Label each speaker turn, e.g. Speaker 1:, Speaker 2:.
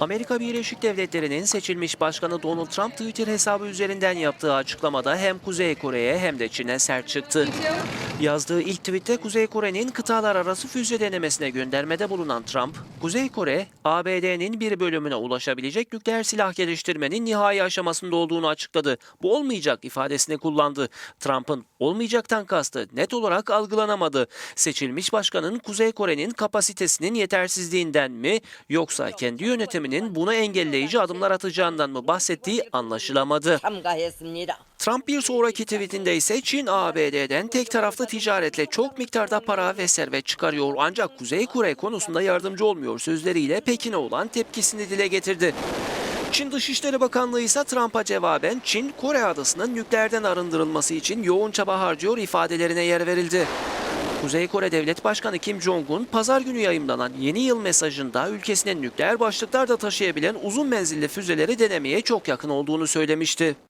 Speaker 1: Amerika Birleşik Devletleri'nin seçilmiş başkanı Donald Trump Twitter hesabı üzerinden yaptığı açıklamada hem Kuzey Kore'ye hem de Çin'e sert çıktı. Yazdığı ilk tweette Kuzey Kore'nin kıtalar arası füze denemesine göndermede bulunan Trump, Kuzey Kore, ABD'nin bir bölümüne ulaşabilecek nükleer silah geliştirmenin nihai aşamasında olduğunu açıkladı. Bu olmayacak ifadesini kullandı. Trump'ın olmayacaktan kastı net olarak algılanamadı. Seçilmiş başkanın Kuzey Kore'nin kapasitesinin yetersizliğinden mi yoksa kendi yönetiminin bunu engelleyici adımlar atacağından mı bahsettiği anlaşılamadı. Trump bir sonraki tweetinde ise Çin ABD'den tek taraflı ticaretle çok miktarda para ve servet çıkarıyor ancak Kuzey Kore konusunda yardımcı olmuyor sözleriyle Pekin'e olan tepkisini dile getirdi. Çin Dışişleri Bakanlığı ise Trump'a cevaben Çin, Kore adasının nükleerden arındırılması için yoğun çaba harcıyor ifadelerine yer verildi. Kuzey Kore Devlet Başkanı Kim Jong-un pazar günü yayımlanan yeni yıl mesajında ülkesine nükleer başlıklar da taşıyabilen uzun menzilli füzeleri denemeye çok yakın olduğunu söylemişti.